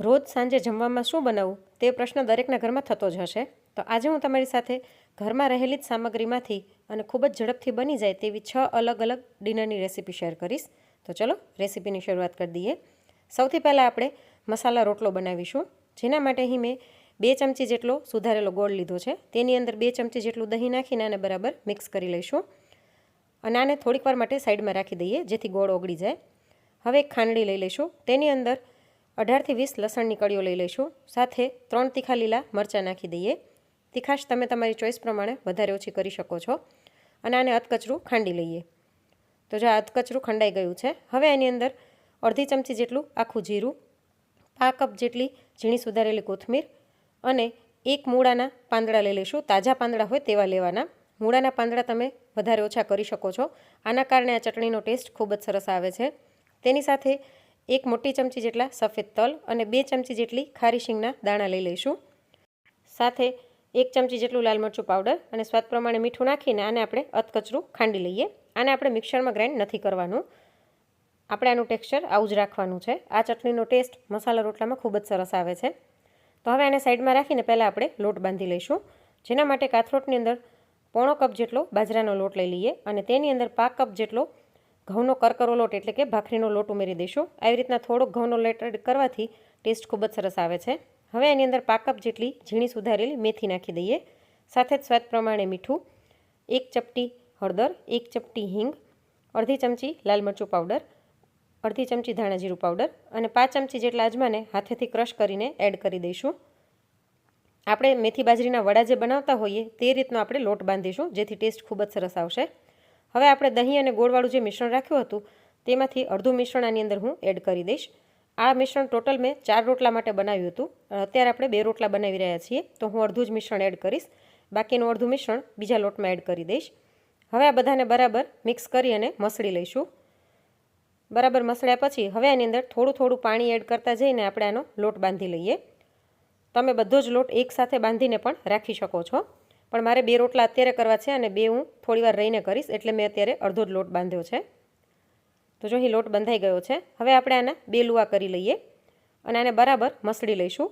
રોજ સાંજે જમવામાં શું બનાવવું તે પ્રશ્ન દરેકના ઘરમાં થતો જ હશે. તો આજે હું તમારી સાથે ઘરમાં રહેલી જ સામગ્રીમાંથી અને ખૂબ જ ઝડપથી બની જાય તેવી છ અલગ અલગ ડિનરની રેસીપી શેર કરીશ. તો ચલો રેસીપીની શરૂઆત કરી દઈએ. સૌથી પહેલાં આપણે મસાલા રોટલો બનાવીશું. જેના માટે અહીં મેં બે ચમચી જેટલો સુધારેલો ગોળ લીધો છે. તેની અંદર બે ચમચી જેટલું દહીં નાખીને આને બરાબર મિક્સ કરી લઈશું. અને આને થોડીક વાર માટે સાઈડમાં રાખી દઈએ જેથી ગોળ ઓગળી જાય. હવે એક ખાંડણી લઈ લઈશું. તેની અંદર અઢારથી વીસ લસણની કળીઓ લઈ લઈશું. સાથે ત્રણ તીખા લીલા મરચાં નાખી દઈએ. તીખાશ તમે તમારી ચોઈસ પ્રમાણે વધારે ઓછી કરી શકો છો. અને આને અધકચરું ખાંડી લઈએ. તો જો આ અધકચરું ખંડાઈ ગયું છે, હવે એની અંદર અડધી ચમચી જેટલું આખું જીરું, પા કપ જેટલી ઝીણી સુધારેલી કોથમીર અને એક મૂળાના પાંદડા લઈ લઈશું. તાજા પાંદડા હોય તેવા લેવાના. મૂળાના પાંદડા તમે વધારે ઓછા કરી શકો છો. આના કારણે આ ચટણીનો ટેસ્ટ ખૂબ જ સરસ આવે છે. તેની સાથે એક મોટી ચમચી જેટલા સફેદ તલ અને બે ચમચી જેટલી ખારી શીંગના દાણા લઈ લઈશું. સાથે એક ચમચી જેટલું લાલ મરચું પાવડર અને સ્વાદ પ્રમાણે મીઠું નાખીને આને આપણે અધકચરું ખાંડી લઈએ. આને આપણે મિક્સરમાં ગ્રાઇન્ડ નથી કરવાનું. આપણે આનું ટેક્સચર આવું જ રાખવાનું છે. આ ચટણીનો ટેસ્ટ મસાલા રોટલામાં ખૂબ જ સરસ આવે છે. તો હવે આને સાઈડમાં રાખીને પહેલાં આપણે લોટ બાંધી લઈશું. જેના માટે કાથરોટની અંદર પોણો કપ જેટલો બાજરાનો લોટ લઈ લઈએ અને તેની અંદર પાંચ કપ જેટલો ઘઉંનો કરકરો લોટ એટલે કે ભાખરીનો લોટ ઉમેરી દઈશું. આવી રીતના થોડોક ઘઉંનો લોટ કરવાથી ટેસ્ટ ખૂબ જ સરસ આવે છે. હવે એની અંદર પાકપ કપ જેટલી ઝીણી સુધારેલી મેથી નાખી દઈએ. સાથે જ સ્વાદ પ્રમાણે મીઠું, એક ચપટી હળદર, એક ચપટી હિંગ, અડધી ચમચી લાલ મરચું પાવડર, અડધી ચમચી ધાણા જીરું પાવડર અને પાંચ ચમચી જેટલા અજમાને હાથેથી ક્રશ કરીને એડ કરી દઈશું. આપણે મેથી બાજરીના વડા જે બનાવતા હોઈએ તે રીતનો આપણે લોટ બાંધીશું, જેથી ટેસ્ટ ખૂબ જ સરસ આવશે. હવે આપણે દહીં અને ગોળવાળું જે મિશ્રણ રાખ્યું હતું, તેમાંથી અડધું મિશ્રણ આની અંદર હું એડ કરી દઈશ. આ મિશ્રણ ટોટલ મેં ચાર રોટલા માટે બનાવ્યું હતું. અત્યારે આપણે બે રોટલા બનાવી રહ્યા છીએ, તો હું અડધું જ મિશ્રણ એડ કરીશ. બાકીનું અડધું મિશ્રણ બીજા લોટમાં એડ કરી દઈશ. હવે આ બધાને બરાબર મિક્સ કરી અને મસળી લઈશું. બરાબર મસળ્યા પછી હવે આની અંદર થોડું થોડું પાણી એડ કરતા જઈને આપણે આનો લોટ બાંધી લઈએ. તમે બધો જ લોટ એકસાથે બાંધીને પણ રાખી શકો છો. પણ મારે બે રોટલા અત્યારે કરવા છે અને બે હું થોડીવાર રહીને કરીશ એટલે મેં અત્યારે અડધો જ લોટ બાંધ્યો છે. તો જો અહીં લોટ બંધાઈ ગયો છે. હવે આપણે આના બે લુવા કરી લઈએ અને આને બરાબર મસળી લઈશું.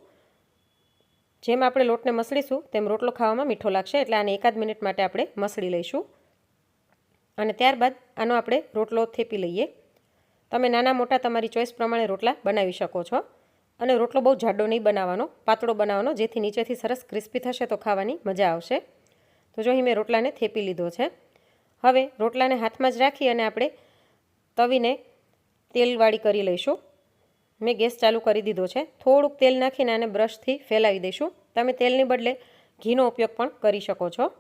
જેમ આપણે લોટને મસળીશું તેમ રોટલો ખાવામાં મીઠો લાગશે એટલે આને એકાદ મિનિટ માટે આપણે મસળી લઈશું. અને ત્યારબાદ આનો આપણે રોટલો થેપી લઈએ. તમે નાના મોટા તમારી ચોઈસ પ્રમાણે રોટલા બનાવી શકો છો. અને રોટલો બહુ જાડો નહીં બનાવવાનો, પાતળો બનાવવાનો, જેથી નીચેથી સરસ ક્રિસ્પી થશે તો ખાવાની મજા આવશે. તો જો અહીં મેં રોટલાને થેપી લીધો છે. હવે રોટલાને હાથમાં જ રાખી અને આપણે તવીને તેલવાળી કરી લઈશું. મેં ગેસ ચાલુ કરી દીધો છે. થોડુંક તેલ નાખીને આને બ્રશથી ફેલાવી દઈશું. તમે તેલની બદલે ઘીનો ઉપયોગ પણ કરી શકો છો.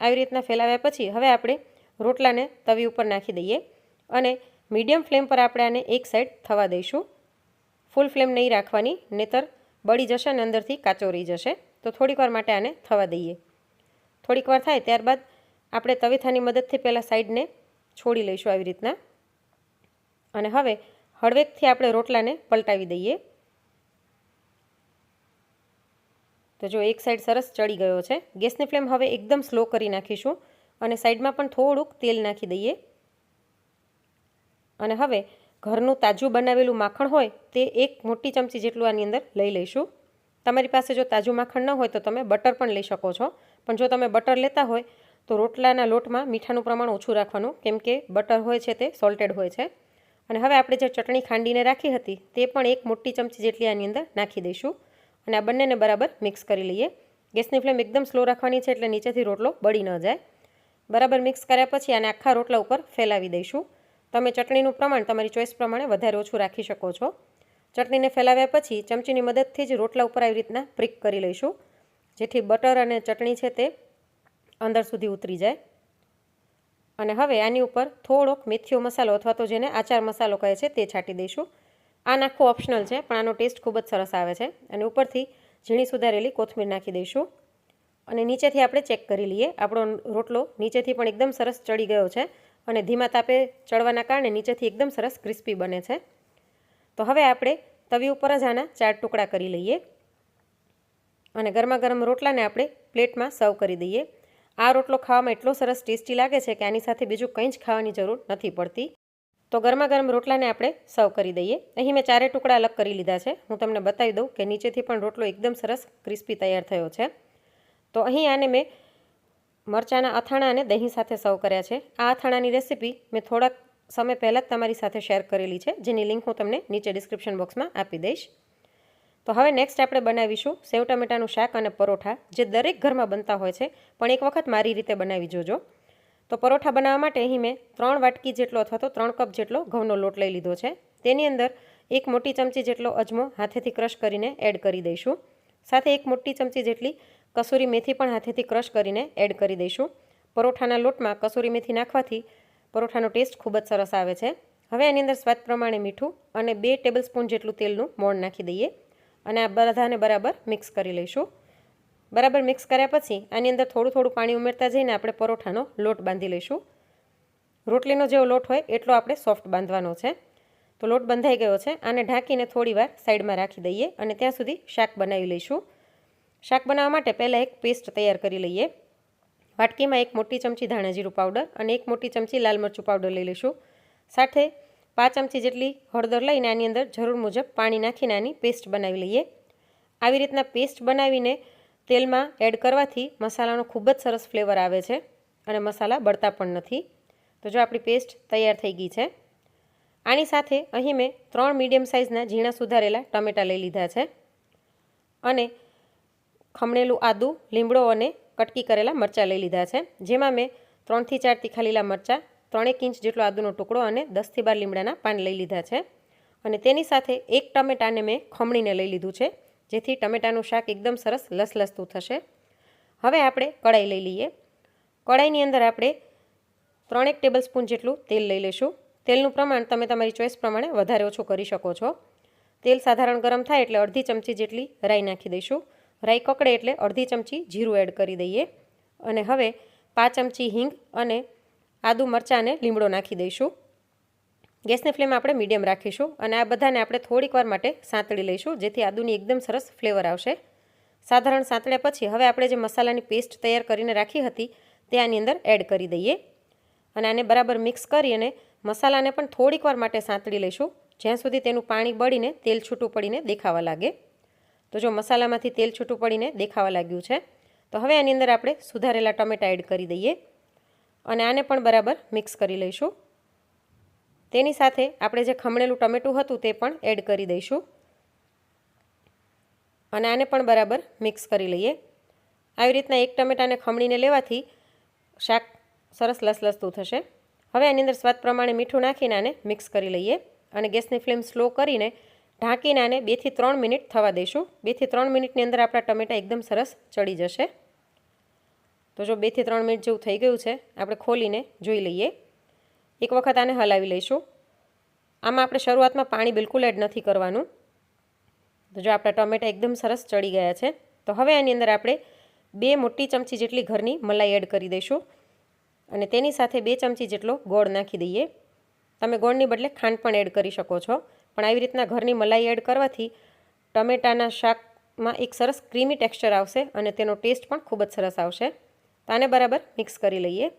આવી રીતના ફેલાવ્યા પછી હવે આપણે રોટલાને તવી ઉપર નાખી દઈએ અને મીડિયમ ફ્લેમ પર આપણે આને એક સાઈડ થવા દઈશું. ફૂલ ફ્લેમ નહીં રાખવાની, નહીતર બળી જશે અને અંદરથી કાચો રહી જશે. તો થોડીક વાર માટે આને થવા દઈએ. થોડીક વાર થાય ત્યારબાદ આપણે તવીથાની મદદથી પહેલાં સાઈડને છોડી લઈશું આવી રીતના. અને હવે હળવેકથી આપણે રોટલાને પલટાવી દઈએ. તો જો એક સાઈડ સરસ ચડી ગયો છે. ગેસની ફ્લેમ હવે એકદમ સ્લો કરી નાખીશું અને સાઈડમાં પણ થોડુંક તેલ નાખી દઈએ. અને હવે ઘરનું તાજું બનાવેલું માખણ હોય તે એક મોટી ચમચી જેટલું આની અંદર લઈ લઈશું. તમારી પાસે જો તાજું માખણ ન હોય તો તમે બટર પણ લઈ શકો છો. પણ જો તમે બટર લેતા હોય તો રોટલાના લોટમાં મીઠાનું પ્રમાણ ઓછું રાખવાનું, કેમ કે બટર હોય છે તે સોલ્ટેડ હોય છે. અને હવે આપણે જે ચટણી ખાંડીને રાખી હતી તે પણ એક મોટી ચમચી જેટલી આની અંદર નાખી દઈશું. અને આ બંનેને બરાબર મિક્સ કરી લઈએ. ગેસની ફ્લેમ એકદમ સ્લો રાખવાની છે એટલે નીચેથી રોટલો બળી ન જાય. બરાબર મિક્સ કર્યા પછી આને આખા રોટલા ઉપર ફેલાવી દઈશું. તમે ચટણીનું પ્રમાણ તમારી ચોઈસ પ્રમાણે વધારે ઓછું રાખી શકો છો. ચટણીને ફેલાવ્યા પછી ચમચીની મદદથી જ રોટલા ઉપર આવી રીતના પ્રિક કરી લઈશું. જેથી બટર અને ચટણી છે તે અંદર સુધી ઉતરી જાય. અને હવે આની ઉપર થોડોક મેથીઓ મસાલો અથવા તો જેને આચાર મસાલો કહે છે તે છાંટી દઈશું. આ નાખવું ઓપ્શનલ છે, પણ આનો ટેસ્ટ ખૂબ જ સરસ આવે છે. અને ઉપરથી ઝીણી સુધારેલી કોથમીર નાખી દઈશું. અને નીચેથી આપણે ચેક કરી લઈએ. આપણો રોટલો નીચેથી પણ એકદમ સરસ ચડી ગયો છે. અને ધીમા તાપે ચડવાના કારણે નીચેથી એકદમ સરસ ક્રિસ્પી બને છે. તો હવે આપણે તવી ઉપર જ આના ચાર ટુકડા કરી લઈએ અને ગરમા ગરમ રોટલાને આપણે પ્લેટમાં સર્વ કરી દઈએ. આ રોટલો ખાવામાં એટલો સરસ ટેસ્ટી લાગે છે કે આની સાથે બીજું કંઈ જ ખાવાની જરૂર નથી પડતી. તો ગરમા ગરમ રોટલાને આપણે સર્વ કરી દઈએ. અહીં મેં ચારે ટુકડા અલગ કરી લીધા છે. હું તમને બતાવી દઉં કે નીચેથી પણ રોટલો એકદમ સરસ ક્રિસ્પી તૈયાર થયો છે. તો અહીં આને મેં મરચાંના અથાણા અને દહીં સાથે સર્વ કર્યા છે. આ અથાણાની રેસીપી મેં થોડાક સમય પહેલાં જ તમારી સાથે શેર કરેલી છે, જેની લિંક હું તમને નીચે ડિસ્ક્રિપ્શન બોક્સમાં આપી દઈશ. તો હવે નેક્સ્ટ આપણે બનાવીશું સેવ ટમેટાનું શાક અને પરોઠા, જે દરેક ઘરમાં બનતા હોય છે, પણ એક વખત મારી રીતે બનાવી જોજો. તો પરોઠા બનાવવા માટે અહીં મેં ત્રણ વાટકી જેટલો અથવા તો ત્રણ કપ જેટલો ઘઉંનો લોટ લઈ લીધો છે. તેની અંદર એક મોટી ચમચી જેટલો અજમો હાથેથી ક્રશ કરીને એડ કરી દઈશું. સાથે એક મોટી ચમચી જેટલી કસૂરી મેથી પણ હાથેથી ક્રશ કરીને એડ કરી દઈશું. પરોઠાના લોટમાં કસૂરી મેથી નાખવાથી પરોઠાનો ટેસ્ટ ખૂબ જ સરસ આવે છે. હવે એની અંદર સ્વાદ પ્રમાણે મીઠું અને બે ટેબલ સ્પૂન જેટલું તેલનું મોણ નાખી દઈએ અને આ બધાને બરાબર મિક્સ કરી લઈશું. બરાબર મિક્સ કર્યા પછી આની અંદર થોડું થોડું પાણી ઉમેરતા જઈને આપણે પરોઠાનો લોટ બાંધી લઈશું. રોટલીનો જેવો લોટ હોય એટલો આપણે સોફ્ટ બાંધવાનો છે. તો લોટ બંધાઈ ગયો છે. આને ઢાંકીને થોડીવાર સાઈડમાં રાખી દઈએ અને ત્યાં સુધી શાક બનાવી લઈશું. શાક બનાવવા માટે પહેલાં એક પેસ્ટ તૈયાર કરી લઈએ. વાટકીમાં એક મોટી ચમચી ધાણા જીરું પાવડર અને એક મોટી ચમચી લાલ મરચું પાવડર લઈ લઈશું. સાથે પાંચ ચમચી જેટલી હળદર લઈને આની અંદર જરૂર મુજબ પાણી નાખીને આની પેસ્ટ બનાવી લઈએ. આવી રીતના પેસ્ટ બનાવીને તેલમાં એડ કરવાથી મસાલાનો ખૂબ જ સરસ ફ્લેવર આવે છે અને મસાલા બળતા પણ નથી. તો જો આપણી પેસ્ટ તૈયાર થઈ ગઈ છે. આની સાથે અહીં મેં ત્રણ મીડિયમ સાઇઝના ઝીણા સુધારેલા ટમેટાં લઈ લીધા છે. અને ખમણેલું આદું, લીમડો અને કટકી કરેલા મરચાં લઈ લીધા છે, જેમાં મેં ત્રણથી ચાર તીખા લીલા મરચાં, ત્રણેક ઇંચ જેટલો આદુનો ટુકડો અને દસથી બાર લીમડાના પાન લઈ લીધા છે. અને તેની સાથે એક ટમેટાને મેં ખમણીને લઈ લીધું છે, જેથી ટમેટાનું શાક એકદમ સરસ લસલસતું થશે. હવે આપણે કડાઈ લઈ લઈએ. કડાઈની અંદર આપણે ત્રણેક ટેબલ સ્પૂન જેટલું તેલ લઈ લઈશું. તેલનું પ્રમાણ તમે તમારી ચોઈસ પ્રમાણે વધારે ઓછું કરી શકો છો. તેલ સાધારણ ગરમ થાય એટલે અડધી ચમચી જેટલી રાઈ નાખી દઈશું. રાઈ કકડે એટલે અડધી ચમચી જીરું એડ કરી દઈએ. અને હવે પાંચ ચમચી હિંગ અને આદુ મરચાં અને લીમડો નાખી દઈશું. ગેસની ફ્લેમ આપણે મીડિયમ રાખીશું અને આ બધાને આપણે થોડીક વાર માટે સાંતળી લઈશું, જેથી આદુની એકદમ સરસ ફ્લેવર આવશે. સાધારણ સાંતળ્યા પછી હવે આપણે જે મસાલાની પેસ્ટ તૈયાર કરીને રાખી હતી, તે આની અંદર એડ કરી દઈએ. અને આને બરાબર મિક્સ કરી અને મસાલાને પણ થોડીક વાર માટે સાંતળી લઈશું, જ્યાં સુધી તેનું પાણી બળીને તેલ છૂટું પડીને દેખાવા લાગે. તો જો મસાલામાંથી તેલ છૂટું પડીને દેખાવા લાગ્યું છે, તો હવે આની અંદર આપણે સુધારેલા ટમેટા એડ કરી દઈએ અને આને પણ બરાબર મિક્સ કરી લઈશું. તેની સાથે આપણે જે ખમણેલું ટમેટું હતું તે પણ એડ કરી દઈશું. અને આને પણ બરાબર મિક્સ કરી લઈએ. આવી રીતના એક ટમેટાને ખમણીને લેવાથી શાક સરસ લસલસતું થશે. હવે આની અંદર સ્વાદ પ્રમાણે મીઠું નાખીને આને મિક્સ કરી લઈએ અને ગેસની ફ્લેમ સ્લો કરીને ઢાંકીને આને બેથી ત્રણ મિનિટ થવા દઈશું. બેથી ત્રણ મિનિટની અંદર આપણા ટમેટાં એકદમ સરસ ચડી જશે. તો જો બેથી ત્રણ મિનિટ જેવું થઈ ગયું છે, આપણે ખોલીને જોઈ લઈએ. એક વખત આને હલાવી લઈશું. આમાં આપણે શરૂઆતમાં પાણી બિલકુલ એડ નથી કરવાનું. તો જો આપણા ટમેટા એકદમ સરસ ચડી ગયા છે, તો હવે આની અંદર આપણે બે મોટી ચમચી જેટલી ઘરની મલાઈ એડ કરી દઈશું. અને તેની સાથે બે ચમચી જેટલો ગોળ નાખી દઈએ. તમે ગોળની બદલે ખાંડ પણ એડ કરી શકો છો. પણ આવી રીતના ઘરની મલાઈ એડ કરવાથી ટમેટાના શાકમાં એક સરસ ક્રીમી ટેક્સચર આવશે અને તેનો ટેસ્ટ પણ ખૂબ જ સરસ આવશે. તો આને બરાબર મિક્સ કરી લઈએ.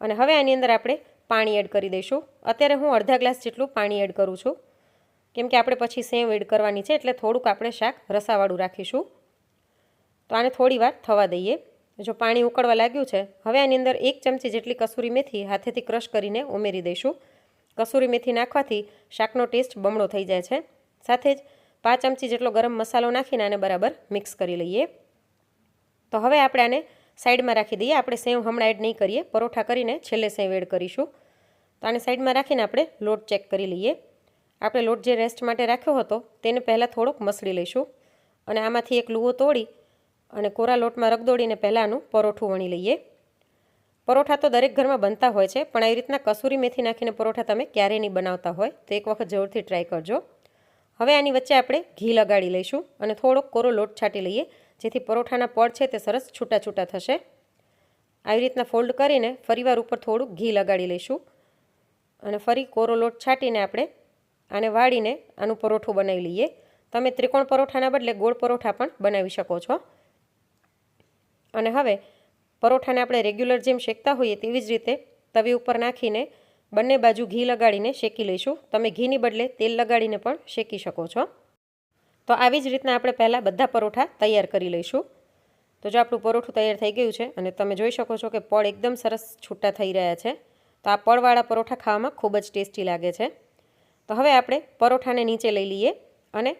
અને હવે આની અંદર આપણે પાણી એડ કરી દઈશું. અત્યારે હું અડધા ગ્લાસ જેટલું પાણી એડ કરું છું. કેમ કે આપણે પછી સેવ એડ કરવાની છે એટલે થોડુંક આપણે શાક રસાવાળું રાખીશું. તો આને થોડી વાર થવા દઈએ. જો પાણી ઉકળવા લાગ્યું છે, હવે આની અંદર એક ચમચી જેટલી કસૂરી મેથી હાથેથી ક્રશ કરીને ઉમેરી દઈશું. કસૂરી મેથી નાખવાથી શાકનો ટેસ્ટ બમણો થઈ જાય છે. સાથે જ પાંચ ચમચી જેટલો ગરમ મસાલો નાખીને આને બરાબર મિક્સ કરી લઈએ. તો હવે આપણે આને સાઈડમાં રાખી દઈએ. આપણે સેવ હમણાં એડ નહીં કરીએ. પરોઠા કરીને છેલ્લે સેવ એડ કરીશું. તો આને સાઈડમાં રાખીને આપણે લોટ ચેક કરી લઈએ. આપણે લોટ જે રેસ્ટ માટે રાખ્યો હતો તેને પહેલાં થોડોક મસળી લઈશું અને આમાંથી એક લૂવો તોડી અને કોરા લોટમાં રગદોડીને પહેલાં આનું પરોઠું વણી લઈએ. પરોઠા તો દરેક ઘરમાં બનતા હોય છે, પણ આવી રીતના કસૂરી મેથી નાખીને પરોઠા તમે ક્યારેય નહીં બનાવતા હોય, તો એક વખત જરૂરથી ટ્રાય કરજો. હવે આની વચ્ચે આપણે ઘી લગાડી લઈશું અને થોડોક કોરો લોટ છાંટી લઈએ, જેથી પરોઠાના પડ છે તે સરસ છૂટા છૂટા થશે. આવી રીતના ફોલ્ડ કરીને ફરીવાર ઉપર થોડુંક ઘી લગાડી લઈશું. અને ફરી કોરો લોટ છાંટીને આપણે આને વાળીને આનું પરોઠું બનાવી લઈએ. તમે ત્રિકોણ પરોઠાના બદલે ગોળ પરોઠા પણ બનાવી શકો છો. અને હવે પરોઠાને આપણે રેગ્યુલર જેમ શેકતા હોઈએ તેવી જ રીતે તવી ઉપર નાખીને બંને બાજુ ઘી લગાડીને શેકી લઈશું. તમે ઘીની બદલે તેલ લગાડીને પણ શેકી શકો છો. તો આવી જ રીતના આપણે પહેલાં બધા પરોઠા તૈયાર કરી લઈશું. તો જો આપણું પરોઠું તૈયાર થઈ ગયું છે અને તમે જોઈ શકો છો કે પળ એકદમ સરસ છૂટા થઈ રહ્યા છે, તો આ પળવાળા પરોઠા ખાવામાં ખૂબ જ ટેસ્ટી લાગે છે. તો હવે આપણે પરોઠાને નીચે લઈ લઈએ અને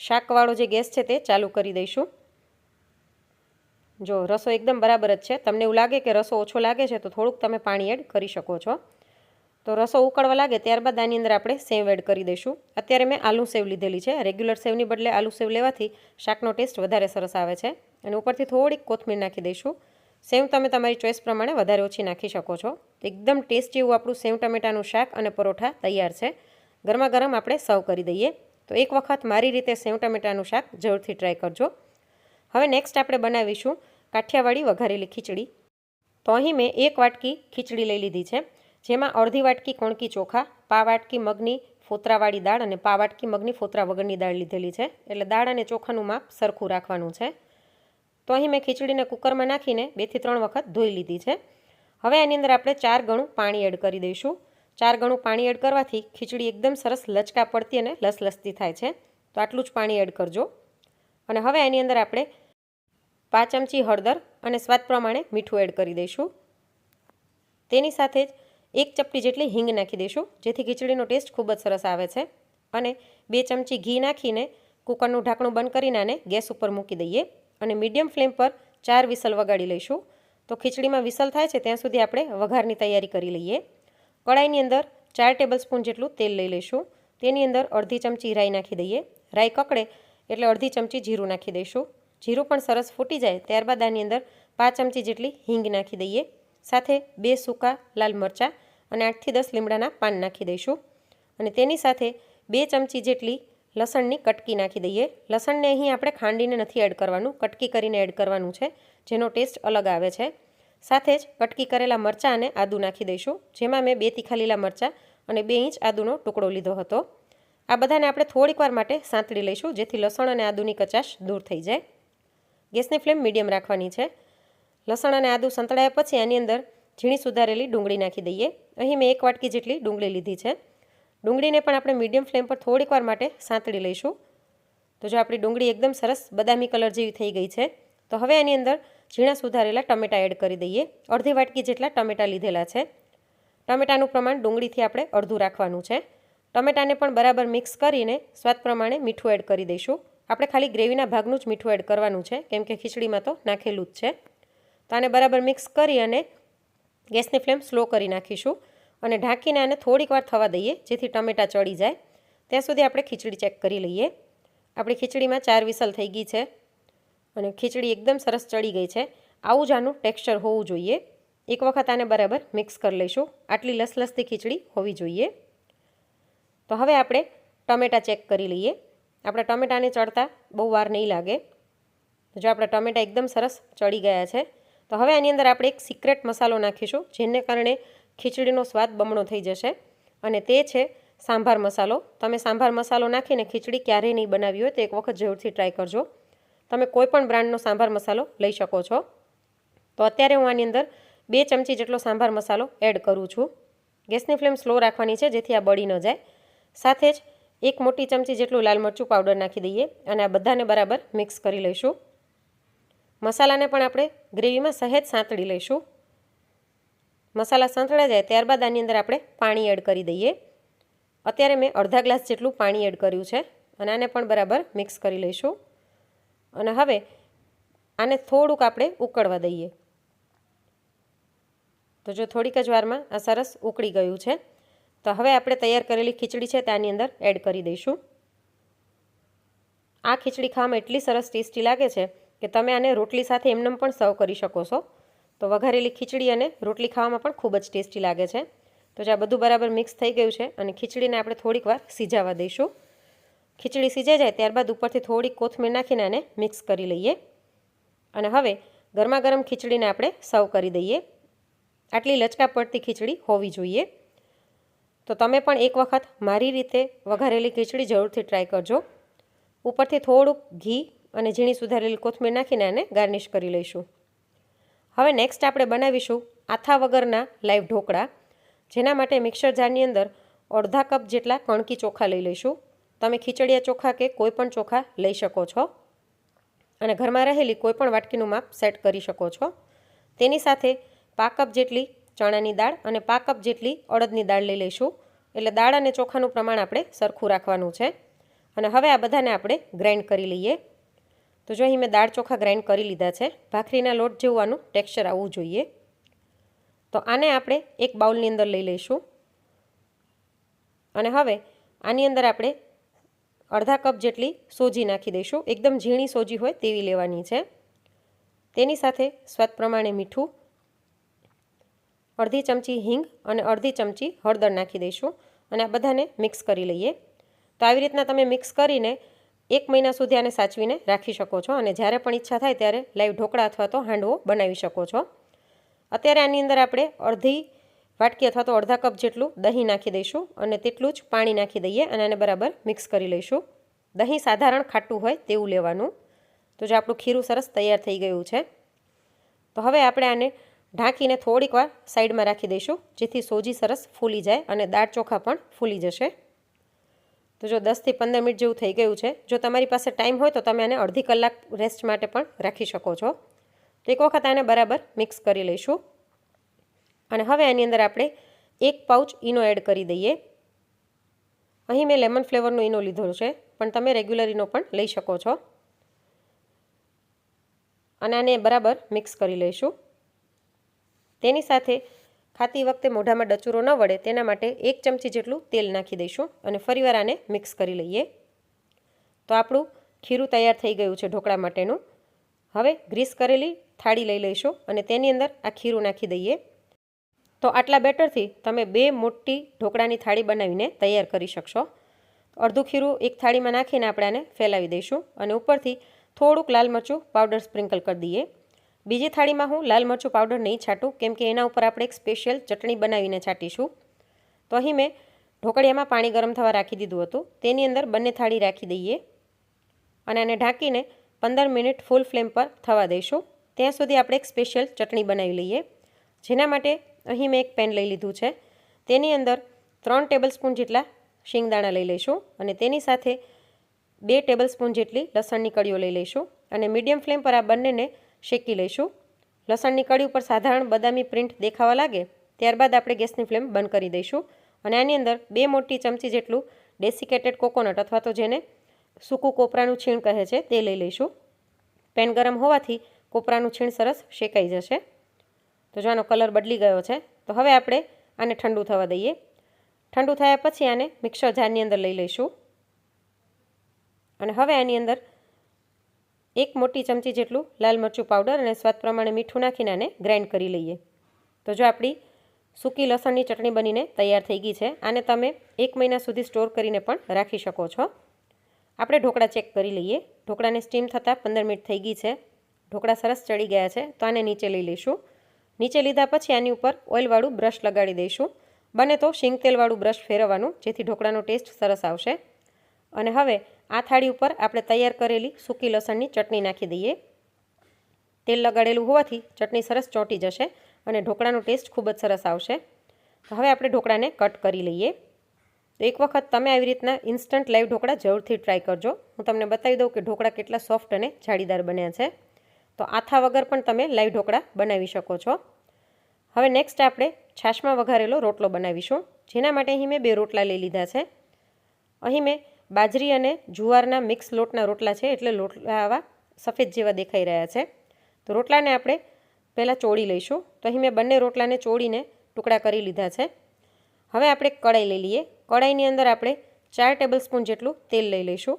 શાકવાળો જે ગેસ છે તે ચાલુ કરી દઈશું. જો રસો એકદમ બરાબર જ છે. તમને એવું લાગે કે રસો ઓછો લાગે છે, તો થોડુંક તમે પાણી એડ કરી શકો છો. તો રસો ઉકળવા લાગે ત્યારબાદ આની અંદર આપણે સેવ એડ કરી દઈશું. અત્યારે મેં આલુ સેવ લીધેલી છે. રેગ્યુલર સેવની બદલે આલુ સેવ લેવાથી શાકનો ટેસ્ટ વધારે સરસ આવે છે. અને ઉપરથી થોડીક કોથમીર નાખી દઈશું. સેવ તમે તમારી ચોઈસ પ્રમાણે વધારે ઓછી નાખી શકો છો. એકદમ ટેસ્ટી એવું આપણું સેવ ટમેટાનું શાક અને પરોઠા તૈયાર છે. ગરમા ગરમ આપણે સર્વ કરી દઈએ. તો એક વખત મારી રીતે સેવ ટમેટાનું શાક જરૂરથી ટ્રાય કરજો. હવે નેક્સ્ટ આપણે બનાવીશું કાઠિયાવાડી વઘારેલી ખીચડી. તો અહીં મેં એક વાટકી ખીચડી લઈ લીધી છે, જેમાં અડધી વાટકી કોણકી ચોખા, પા વાટકી મગની ફોતરાવાળી દાળ અને પા વાટકી મગની ફોતરા વગરની દાળ લીધેલી છે, એટલે દાળ અને ચોખાનું માપ સરખું રાખવાનું છે. તો અહીં મેં ખીચડીને કુકરમાં નાખીને બેથી ત્રણ વખત ધોઈ લીધી છે. હવે આની અંદર આપણે ચાર ગણું પાણી એડ કરી દઈશું. ચાર ગણું પાણી એડ કરવાથી ખીચડી એકદમ સરસ લચકા પડતી અને લસલસતી થાય છે. તો આટલું જ પાણી એડ કરજો. અને હવે એની અંદર આપણે પાંચ ચમચી હળદર અને સ્વાદ પ્રમાણે મીઠું એડ કરી દઈશું. તેની સાથે જ એક ચપટી જેટલી હિંગ નાખી દઈશું, જેથી ખીચડીનો ટેસ્ટ ખૂબ જ સરસ આવે છે. અને બે ચમચી ઘી નાખીને કુકરનું ઢાંકણું બંધ કરીને આને ગેસ ઉપર મૂકી દઈએ અને મીડિયમ ફ્લેમ પર ચાર વિસલ વગાડી લઈશું. તો ખીચડીમાં વિસલ થાય છે ત્યાં સુધી આપણે વઘારની તૈયારી કરી લઈએ. કડાઈની અંદર ચાર ટેબલ સ્પૂન જેટલું તેલ લઈ લઈશું. તેની અંદર અડધી ચમચી રાઈ નાખી દઈએ. રાઈ કકડે એટલે અડધી ચમચી જીરું નાખી દઈશું. જીરું પણ સરસ ફૂટી જાય ત્યારબાદ આની અંદર પાંચ ચમચી જેટલી હિંગ નાખી દઈએ. સાથે બે સૂકા લાલ મરચાં અને આઠથી દસ લીમડાના પાન નાખી દઈશું. અને તેની સાથે બે ચમચી જેટલી લસણની કટકી નાખી દઈએ. લસણને અહીં આપણે ખાંડીને નથી એડ કરવાનું, કટકી કરીને એડ કરવાનું છે, જેનો ટેસ્ટ અલગ આવે છે. સાથે જ કટકી કરેલા મરચાં અને આદું નાખી દઈશું, જેમાં મેં બે તીખા લીલા મરચાં અને બે ઇંચ આદુનો ટુકડો લીધો હતો. આ બધાને આપણે થોડીક વાર માટે સાંતળી લઈશું, જેથી લસણ અને આદુની કચાશ દૂર થઈ જાય. ગેસની ફ્લેમ મીડિયમ રાખવાની છે. લસણ અને આદુ સંતળાયા પછી આની અંદર ઝીણી સુધારેલી ડુંગળી નાખી દઈએ. અહીં મેં એક વાટકી જેટલી ડુંગળી લીધી છે. ડુંગળીને પણ આપણે મીડિયમ ફ્લેમ પર થોડીક વાર માટે સાંતળી લઈશું. તો જો આપણી ડુંગળી એકદમ સરસ બદામી કલર જેવી થઈ ગઈ છે, તો હવે આની અંદર ઝીણા સુધારેલા ટમેટાં એડ કરી દઈએ. અડધી વાટકી જેટલા ટમેટાં લીધેલા છે. ટમેટાનું પ્રમાણ ડુંગળીથી આપણે અડધું રાખવાનું છે. ટમેટાને પણ બરાબર મિક્સ કરીને સ્વાદ પ્રમાણે મીઠું એડ કરી દઈશું. આપણે ખાલી ગ્રેવીના ભાગનું જ મીઠું એડ કરવાનું છે, કેમ કે ખીચડીમાં તો નાખેલું જ છે. તો આને બરાબર મિક્સ કરી અને ગેસની ફ્લેમ સ્લો કરી નાખીશું અને ઢાંકીને આને થોડીક વાર થવા દઈએ, જેથી ટમેટાં ચડી જાય. ત્યાં સુધી આપણે ખીચડી ચેક કરી લઈએ. આપણી ખીચડીમાં ચાર વિસલ થઈ ગઈ છે અને ખીચડી એકદમ સરસ ચડી ગઈ છે. આવું જ આનું ટેક્સચર હોવું જોઈએ. એક વખત આને બરાબર મિક્સ કરી લઈશું. આટલી લસલસતી ખીચડી હોવી જોઈએ. તો હવે આપણે ટમેટાં ચેક કરી લઈએ. આપણે ટમેટાને ચડતા બહુ વાર નહીં લાગે. જો આપણા ટમેટાં એકદમ સરસ ચડી ગયા છે, તો હવે આની અંદર આપણે એક સિક્રેટ મસાલો નાખીશું, જેને કારણે ખીચડીનો સ્વાદ બમણો થઈ જશે. અને તે છે સાંભાર મસાલો. તમે સાંભાર મસાલો નાખીને ખીચડી ક્યારેય નહીં બનાવી હોય તો એક વખત જરૂરથી ટ્રાય કરજો. તમે કોઈ પણ બ્રાન્ડનો સાંભાર મસાલો લઈ શકો છો. તો અત્યારે હું આની અંદર બે ચમચી જેટલો સાંભાર મસાલો એડ કરું છું. ગેસની ફ્લેમ સ્લો રાખવાની છે, જેથી આ બળી ન જાય. સાથે જ એક મોટી ચમચી જેટલું લાલ મરચું પાવડર નાખી દઈએ અને આ બધાને બરાબર મિક્સ કરી લઈશું. મસાલાને પણ આપણે ગ્રેવીમાં સહેજ સાંતળી લઈશું. મસાલા સંતળાઈ જાય ત્યારબાદ આની અંદર આપણે પાણી એડ કરી દઈએ. અત્યારે મેં અડધા ગ્લાસ જેટલું પાણી એડ કર્યું છે અને આને પણ બરાબર મિક્સ કરી લઈશું. અને હવે આને થોડુંક આપણે ઉકળવા દઈએ. તો જો થોડીક જ વારમાં આ સરસ ઉકળી ગયું છે. તો હવે આપણે તૈયાર કરેલી ખીચડી છે તેની અંદર એડ કરી દઈશું. આ ખીચડી ખાવામાં એટલી સરસ ટેસ્ટી લાગે છે કે તમે આને રોટલી સાથે એમનેમ પણ સર્વ કરી શકો છો. તો વઘારેલી ખીચડી અને રોટલી ખાવામાં પણ ખૂબ જ ટેસ્ટી લાગે છે. તો જે આ બધું બરાબર મિક્સ થઈ ગયું છે અને ખીચડીને આપણે થોડીક વાર સિજાવા દઈશું. ખીચડી સિજાઈ જાય ત્યારબાદ ઉપરથી થોડીક કોથમીર નાખીને આને મિક્સ કરી લઈએ. અને હવે ગરમા ગરમ ખીચડીને આપણે સર્વ કરી દઈએ. આટલી લચકા પડતી ખીચડી હોવી જોઈએ. તો તમે પણ એક વખત મારી રીતે વઘારેલી ખીચડી જરૂરથી ટ્રાય કરજો. ઉપરથી થોડુંક ઘી અને ઝીણી સુધારેલી કોથમીર નાખીને આને ગાર્નિશ કરી લઈશું. હવે નેક્સ્ટ આપણે બનાવીશું આથા વગરના લાઈવ ઢોકળા, જેના માટે મિક્સર જારની અંદર અડધા કપ જેટલા કણકી ચોખા લઈ લઈશું. તમે ખીચડિયા ચોખા કે કોઈ પણ ચોખા લઈ શકો છો. અને ઘરમાં રહેલી કોઈપણ વાટકીનું માપ સેટ કરી શકો છો. તેની સાથે પાકપ જેટલી ચણાની દાળ અને પા કપ જેટલી અડદની દાળ લઈ લઈશું. એટલે દાળ અને ચોખાનું પ્રમાણ આપણે સરખું રાખવાનું છે. અને હવે આ બધાને આપણે ગ્રાઇન્ડ કરી લઈએ. તો જો અહીં મેં દાળ ચોખા ગ્રાઇન્ડ કરી લીધા છે, ભાખરીના લોટ જેવું આનું ટેક્સચર આવવું જોઈએ. તો આને આપણે એક બાઉલની અંદર લઈ લઈશું. અને હવે આની અંદર આપણે અડધા કપ જેટલી સોજી નાખી દઈશું. એકદમ ઝીણી સોજી હોય તેવી લેવાની છે. તેની સાથે સ્વાદ પ્રમાણે મીઠું અડધી ચમચી હિંગ અને અડધી ચમચી હળદર નાખી દઈશું અને આ બધાને મિક્સ કરી લઈએ. તો આવી રીતના તમે મિક્સ કરીને એક મહિના સુધી આને સાચવીને રાખી શકો છો અને જ્યારે પણ ઈચ્છા થાય ત્યારે લાઈવ ઢોકળા અથવા તો હાંડવો બનાવી શકો છો. અત્યારે આની અંદર આપણે અડધી વાટકી અથવા તો અડધા કપ જેટલું દહીં નાખી દઈશું અને તેટલું જ પાણી નાખી દઈએ અને આને બરાબર મિક્સ કરી લઈશું. દહીં સાધારણ ખાટું હોય તેવું લેવાનું. તો જો આપણું ખીરું સરસ તૈયાર થઈ ગયું છે. તો હવે આપણે આને ઢાંકીને થોડીક વાર સાઈડમાં રાખી દઈશું, જેથી સોજી સરસ ફૂલી જાય અને દાળ ચોખા પણ ફૂલી જશે. તો જો દસથી પંદર મિનિટ જેવું થઈ ગયું છે, જો તમારી પાસે ટાઈમ હોય તો તમે આને અડધી કલાક રેસ્ટ માટે પણ રાખી શકો છો. તો એક વખત આને બરાબર મિક્સ કરી લઈશું. અને હવે આની અંદર આપણે એક પાઉચ ઈનો એડ કરી દઈએ. અહીં મેં લેમન ફ્લેવરનો ઈનો લીધો છે, પણ તમે રેગ્યુલર ઈનો પણ લઈ શકો છો. અને આને બરાબર મિક્સ કરી લઈશું. તેની સાથે ખાતી વખતે મોઢામાં ડચુરો ન વળે, તેના માટે એક ચમચી જેટલું તેલ નાખી દઈશું અને ફરીવાર આને મિક્સ કરી લઈએ. તો આપણું ખીરું તૈયાર થઈ ગયું છે ઢોકળા માટેનું. હવે ગ્રીસ કરેલી થાળી લઈ લઈશું અને તેની અંદર આ ખીરું નાખી દઈએ. તો આટલા બેટરથી તમે બે મોટી ઢોકળાની થાળી બનાવીને તૈયાર કરી શકશો. અડધું ખીરું એક થાળીમાં નાખીને આપણે આને ફેલાવી દઈશું અને ઉપરથી થોડુંક લાલ મરચું પાવડર સ્પ્રિંકલ કરી દઈએ. બીજી થાળીમાં હું લાલ મરચું પાવડર નહીં છાંટું, કેમ કે એના ઉપર આપણે એક સ્પેશિયલ ચટણી બનાવીને છાંટીશું. તો અહીં મેં ઢોકળિયામાં પાણી ગરમ થવા રાખી દીધું હતું. તેની અંદર બંને થાળી રાખી દઈએ અને આને ઢાંકીને પંદર મિનિટ ફૂલ ફ્લેમ પર થવા દઈશું. ત્યાં સુધી આપણે એક સ્પેશિયલ ચટણી બનાવી લઈએ. જેના માટે અહીં મેં એક પેન લઈ લીધું છે. તેની અંદર ત્રણ ટેબલ સ્પૂન જેટલા શિંગદાણા લઈ લઈશું અને તેની સાથે બે ટેબલ સ્પૂન જેટલી લસણની કળીઓ લઈ લઈશું અને મીડિયમ ફ્લેમ પર આ બંનેને શેકી લઈશું. લસણની કળી ઉપર સાધારણ બદામી પ્રિન્ટ દેખાવા લાગે, ત્યારબાદ આપણે ગેસની ફ્લેમ બંધ કરી દઈશું અને આની અંદર બે મોટી ચમચી જેટલું ડેસિકેટેડ કોકોનટ અથવા તો જેને સૂકું કોપરાનું છીણ કહે છે તે લઈ લઈશું. પેન ગરમ હોવાથી કોપરાનું છીણ સરસ શેકાઈ જશે. તો જો આનો કલર બદલી ગયો છે, તો હવે આપણે આને ઠંડુ થવા દઈએ. ઠંડુ થયા પછી આને મિક્સર જારની અંદર લઈ લઈશું. અને હવે આની અંદર એક મોટી ચમચી જેટલું લાલ મરચું પાવડર અને સ્વાદ પ્રમાણે મીઠું નાખીને આને ગ્રાઇન્ડ કરી લઈએ. તો જો આપણી સૂકી લસણની ચટણી બનીને તૈયાર થઈ ગઈ છે, આને તમે એક મહિના સુધી સ્ટોર કરીને પણ રાખી શકો છો. આપણે ઢોકળા ચેક કરી લઈએ. ઢોકળાને સ્ટીમ થતાં પંદર મિનિટ થઈ ગઈ છે. ઢોકળા સરસ ચડી ગયા છે, તો આને નીચે લઈ લઈશું. નીચે લીધા પછી આની ઉપર ઓઇલવાળું બ્રશ લગાડી દઈશું. બને તો શીંગ તેલવાળું બ્રશ ફેરવવાનું, જેથી ઢોકળાનો ટેસ્ટ સરસ આવશે. અને હવે આ થાળી ઉપર આપણે તૈયાર કરેલી સૂકી લસણની ચટણી નાખી દઈએ. તેલ લગાડેલું હોવાથી ચટણી સરસ ચોંટી જશે અને ઢોકળાનો ટેસ્ટ ખૂબ જ સરસ આવશે. હવે આપણે ઢોકળાને કટ કરી લઈએ. તો એક વખત તમે આવી રીતના ઇન્સ્ટન્ટ લાઈવ ઢોકળા જરૂરથી ટ્રાય કરજો. હું તમને બતાવી દઉં કે ઢોકળા કેટલા સોફ્ટ અને જાળીદાર બન્યા છે. તો આથા વગર પણ તમે લાઈવ ઢોકળા બનાવી શકો છો. હવે નેક્સ્ટ આપણે છાશમાં વઘારેલો રોટલો બનાવીશું. જેના માટે અહીં મેં બે રોટલા લઈ લીધા છે. અહીં મેં બાજરી અને જુવારના મિક્સ લોટના રોટલા છે એટલે લોટલા આવા સફેદ જેવા દેખાઈ રહ્યા છે. તો રોટલાને આપણે પહેલાં ચોળી લઈશું. તો અહીં મેં બંને રોટલાને ચોળીને ટુકડા કરી લીધા છે. હવે આપણે કડાઈ લઈ લઈએ. કડાઈની અંદર આપણે ચાર ટેબલ સ્પૂન જેટલું તેલ લઈ લઈશું.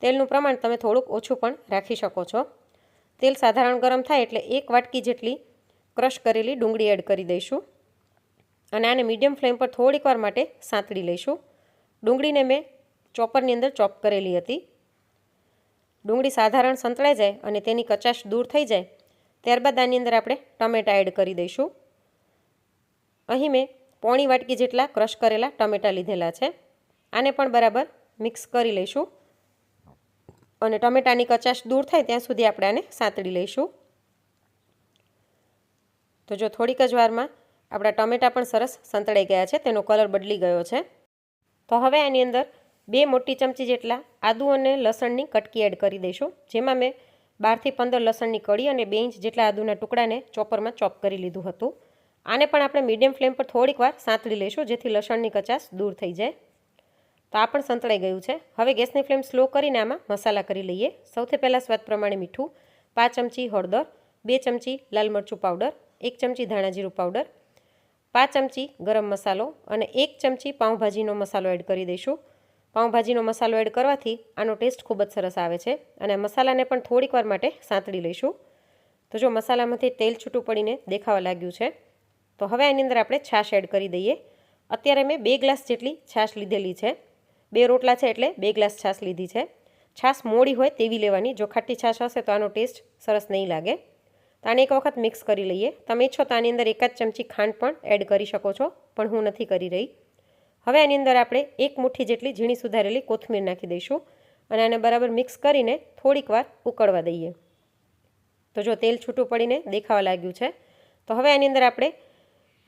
તેલનું પ્રમાણ તમે થોડુંક ઓછું પણ રાખી શકો છો. તેલ સાધારણ ગરમ થાય એટલે એક વાટકી જેટલી ક્રશ કરેલી ડુંગળી એડ કરી દઈશું. અને આને મીડિયમ ફ્લેમ પર થોડીક વાર માટે સાંતળી લઈશું. ડુંગળીને મેં ચોપરની અંદર ચોપ કરેલી હતી. ડુંગળી સાધારણ સંતળાઈ જાય અને તેની કચાશ દૂર થઈ જાય, ત્યારબાદ આની અંદર આપણે ટમેટાં એડ કરી દઈશું. અહીં મેં પોણી વાટકી જેટલા ક્રશ કરેલા ટમેટાં લીધેલા છે. આને પણ બરાબર મિક્સ કરી લઈશું. અને ટમેટાની કચાશ દૂર થાય ત્યાં સુધી આપણે આને સાંતળી લઈશું. તો જો થોડીક જ વારમાં આપણા ટમેટાં પણ સરસ સંતળાઈ ગયા છે, તેનો કલર બદલી ગયો છે. તો હવે આની અંદર બે મોટી ચમચી જેટલા આદુ અને લસણની કટકી એડ કરી દઈશું. જેમાં મેં બારથી પંદર લસણની કળી અને બે ઇંચ જેટલા આદુના ટુકડાને ચોપરમાં ચોપ કરી લીધું હતું. આને પણ આપણે મીડિયમ ફ્લેમ પર થોડીક વાર સાંતળી લઈશું જેથી લસણની કચાશ દૂર થઈ જાય. તો આ પણ સંતળાઈ ગયું છે. હવે ગેસની ફ્લેમ સ્લો કરીને આમાં મસાલા કરી લઈએ. સૌથી પહેલાં સ્વાદ પ્રમાણે મીઠું, પાંચ ચમચી હળદર, બે ચમચી લાલ મરચું પાવડર, એક ચમચી ધાણાજીરું પાવડર, પાંચ ચમચી ગરમ મસાલો અને એક ચમચી પાઉંભાજીનો મસાલો એડ કરી દઈશું. પાઉંભાજીનો મસાલો એડ કરવાથી આનો ટેસ્ટ ખૂબ જ સરસ આવે છે અને મસાલાને પણ થોડીક વાર માટે સાંતળી લઈશું. તો જો મસાલામાંથી તેલ છૂટું પડીને દેખાવા લાગ્યું છે, તો હવે આની અંદર આપણે છાશ એડ કરી દઈએ. અત્યારે મેં બે ગ્લાસ જેટલી છાશ લીધેલી છે. બે રોટલા છે એટલે બે ગ્લાસ છાશ લીધી છે. છાશ મોડી હોય તેવી લેવાની. જો ખાટી છાશ હશે તો આનો ટેસ્ટ સરસ નહીં લાગે. તો આને એક વખત મિક્સ કરી લઈએ. તમે ઈચ્છો તો આની અંદર એકાદ ચમચી ખાંડ પણ એડ કરી શકો છો, પણ હું નથી કરી રહી. હવે આની અંદર આપણે એક મુઠ્ઠી જેટલી ઝીણી સુધારેલી કોથમીર નાખી દઈશું અને આને બરાબર મિક્સ કરીને થોડીક વાર ઉકળવા દઈએ. તો જો તેલ છૂટું પડીને દેખાવા લાગ્યું છે, તો હવે આની અંદર આપણે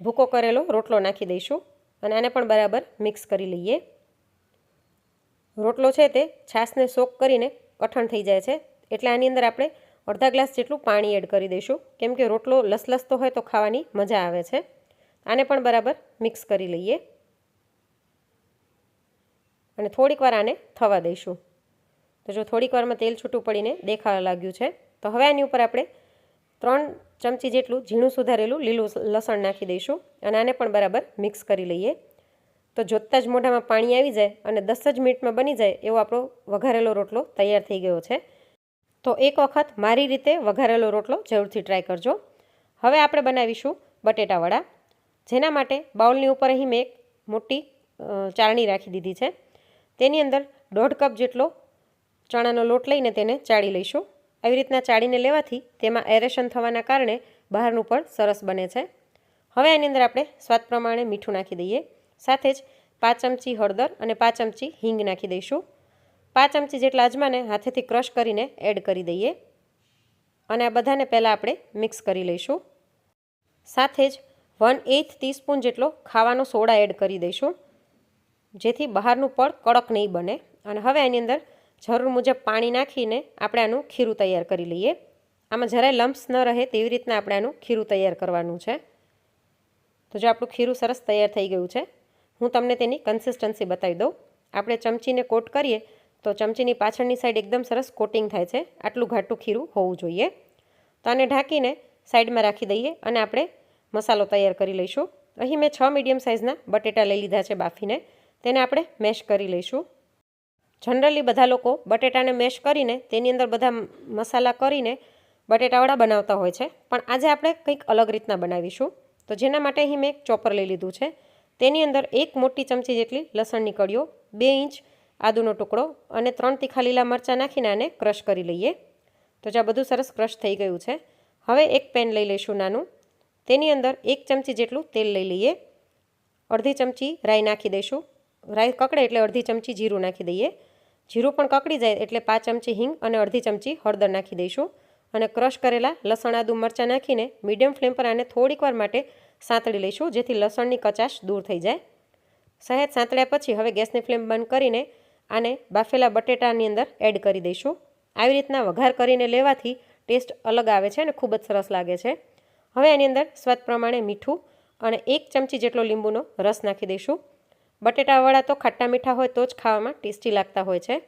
ભૂકો કરેલો રોટલો નાખી દઈશું અને આને પણ બરાબર મિક્સ કરી લઈએ. રોટલો છે તે છાશને સોક કરીને કઠણ થઈ જાય છે, એટલે આની અંદર આપણે અડધા ગ્લાસ જેટલું પાણી એડ કરી દઈશું. કેમ કે રોટલો લસલસતો હોય તો ખાવાની મજા આવે છે. આને પણ બરાબર મિક્સ કરી લઈએ. અને થોડીક વાર આને થવા દઈશું. તો જો થોડીક વારમાં તેલ છૂટું પડીને દેખાવા લાગ્યું છે, તો હવે આની ઉપર આપણે ત્રણ ચમચી જેટલું ઝીણું સુધારેલું લીલું લસણ નાખી દઈશું અને આને પણ બરાબર મિક્સ કરી લઈએ. તો જોતાં જ મોઢામાં પાણી આવી જાય અને દસ જ મિનિટમાં બની જાય એવો આપણો વઘારેલો રોટલો તૈયાર થઈ ગયો છે. તો એક વખત મારી રીતે વઘારેલો રોટલો જરૂરથી ટ્રાય કરજો. હવે આપણે બનાવીશું બટેટાવડા, જેના માટે બાઉલની ઉપર અહીં મેં એક મોટી ચાળણી રાખી દીધી છે. તેની અંદર દોઢ કપ જેટલો ચણાનો લોટ લઈને તેને ચાળી લઈશું. આવી રીતના ચાળીને લેવાથી તેમાં એરેશન થવાના કારણે બહારનું પણ સરસ બને છે. હવે આની અંદર આપણે સ્વાદ પ્રમાણે મીઠું નાખી દઈએ. સાથે જ પાંચ ચમચી હળદર અને પાંચ ચમચી હિંગ નાખી દઈશું. પાંચ ચમચી જેટલા અજમાને હાથેથી ક્રશ કરીને એડ કરી દઈએ. અને આ બધાને પહેલાં આપણે મિક્સ કરી લઈશું. સાથે જ વન એઇથ ટીસ્પૂન જેટલો ખાવાનો સોડા એડ કરી દઈશું. જેથી બહારનું પડ કડક નહીં બને. અને હવે આની અંદર જરૂર મુજબ પાણી નાખીને આપણે આનું ખીરું તૈયાર કરી લઈએ. આમાં જરાય લમ્પ્સ ન રહે તેવી રીતના આપણે આનું ખીરું તૈયાર કરવાનું છે. તો જો આપણું ખીરું સરસ તૈયાર થઈ ગયું છે, હું તમને તેની કન્સિસ્ટન્સી બતાવી દઉં. આપણે ચમચીને કોટ કરીએ તો ચમચીની પાછળની સાઈડ એકદમ સરસ કોટિંગ થાય છે. આટલું ઘાટું ખીરું હોવું જોઈએ. તો આને ઢાંકીને સાઈડમાં રાખી દઈએ અને આપણે મસાલો તૈયાર કરી લઈશું. અહીં મેં છ મીડિયમ સાઇઝના બટેટા લઈ લીધા છે બાફીને. તેને આપણે મેશ કરી લઈશું. જનરલી બધા લોકો બટેટાને મેશ કરીને તેની અંદર બધા મસાલા કરીને બટેટાવડા બનાવતા હોય છે. પણ આજે આપણે કંઈક અલગ રીતના બનાવીશું. તો જેના માટે અહીં મેં એક ચોપર લઈ લીધું છે. તેની અંદર એક મોટી ચમચી જેટલી લસણની કળીઓ બે ઇંચ આદુનો ટુકડો અને ત્રણ તીખા લીલા મરચાં નાખીને આને ક્રશ કરી લઈએ. તો જ્યાં બધું સરસ ક્રશ થઈ ગયું છે. હવે એક પેન લઈ લઈશું નાનું. તેની અંદર એક ચમચી જેટલું તેલ લઈ લઈએ. અડધી ચમચી રાઈ નાખી દઈશું. રાઈ કકડે એટલે અડધી ચમચી જીરું નાખી દઈએ. જીરું પણ કકડી જાય એટલે પાંચ ચમચી હિંગ અને અડધી ચમચી હળદર નાખી દઈશું. અને ક્રશ કરેલા લસણ, આદુ, મરચાં નાખીને મીડિયમ ફ્લેમ પર આને થોડીક વાર માટે સાંતળી લઈશું, જેથી લસણની કચાશ દૂર થઈ જાય. સહેજ સાંતળ્યા પછી હવે ગેસની ફ્લેમ બંધ કરીને આને બાફેલા બટેટાની અંદર એડ કરી દઈશું. આવી રીતના વઘાર કરીને લેવાથી ટેસ્ટ અલગ આવે છે અને ખૂબ જ સરસ લાગે છે. હવે આની અંદર સ્વાદ પ્રમાણે મીઠું અને એક ચમચી જેટલો લીંબુનો રસ નાખી દઈશું. બટેટાવાળા તો ખાટા મીઠા હોય તો જ ખાવામાં ટેસ્ટી લાગતા હોય છે.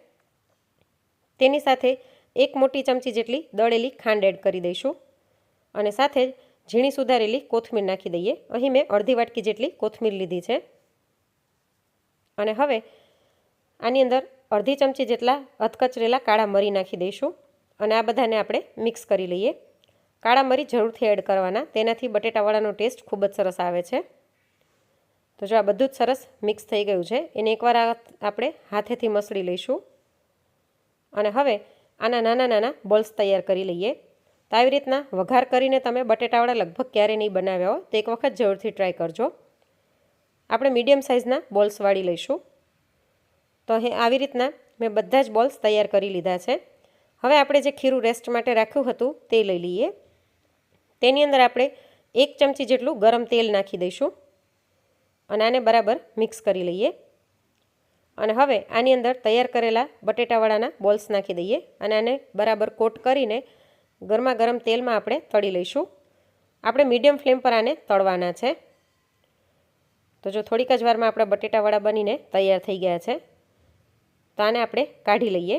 તેની સાથે એક મોટી ચમચી જેટલી દળેલી ખાંડ એડ કરી દઈશું. અને સાથે જ ઝીણી સુધારેલી કોથમીર નાખી દઈએ. અહીં મેં અડધી વાટકી જેટલી કોથમીર લીધી છે. અને હવે આની અંદર અડધી ચમચી જેટલા અધકચરેલા કાળા મરી નાખી દઈશું. અને આ બધાને આપણે મિક્સ કરી લઈએ. કાળા મરી જરૂરથી એડ કરવાના. તેનાથી બટેટાવાળાનો ટેસ્ટ ખૂબ જ સરસ આવે છે. તો જો આ બધું જ સરસ મિક્સ થઈ ગયું છે, એને એકવાર આપણે હાથેથી મસળી લઈશું. અને હવે આના નાના નાના બોલ્સ તૈયાર કરી લઈએ. તો આવી રીતના વઘાર કરીને તમે બટેટાવાળા લગભગ ક્યારેય નહીં બનાવ્યા હોય તો એક વખત જરૂરથી ટ્રાય કરજો. આપણે મીડિયમ સાઇઝના બોલ્સ વાળી લઈશું. તો અહીં આવી રીતના મેં બધા જ બોલ્સ તૈયાર કરી લીધા છે. હવે આપણે જે ખીરું રેસ્ટ માટે રાખ્યું હતું તે લઈ લઈએ. તેની અંદર આપણે એક ચમચી જેટલું ગરમ તેલ નાખી દઈશું. અને આને બરાબર મિક્સ કરી લઈએ. અને હવે આની અંદર તૈયાર કરેલા બટેટાવાળાના બોલ્સ નાખી દઈએ અને આને બરાબર કોટ કરીને ગરમા ગરમ તેલમાં આપણે તળી લઈશું. આપણે મીડિયમ ફ્લેમ પર આને તળવાના છે. તો જો થોડીક જ વારમાં આપણા બટેટાવાળા બનીને તૈયાર થઈ ગયા છે, તો આને આપણે કાઢી લઈએ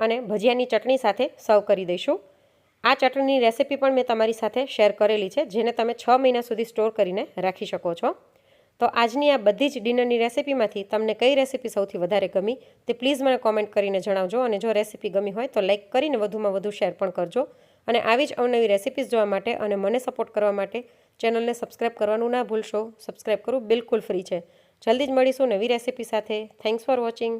અને ભજીયાની ચટણી સાથે સર્વ કરી દઈશું. આ ચટણીની રેસીપી પણ મેં તમારી સાથે શેર કરેલી છે, જેને તમે છ મહિના સુધી સ્ટોર કરીને રાખી શકો છો. તો આજની આ બધી જ ડિનરની રેસીપીમાંથી તમને કઈ રેસિપી સૌથી વધારે ગમી તે પ્લીઝ મને કોમેન્ટ કરીને જણાવજો અને જો રેસીપી ગમી હોય તો લાઇક કરીને વધુમાં વધુ શેર પણ કરજો. અને આવી જ અવનવી રેસીપીઝ જોવા માટે અને મને સપોર્ટ કરવા માટે ચેનલને સબસ્ક્રાઇબ કરવાનું ના ભૂલશો. સબસ્ક્રાઇબ કરવું બિલકુલ ફ્રી છે. જલ્દી જ મળીશું નવી રેસીપી સાથે. Thanks for watching.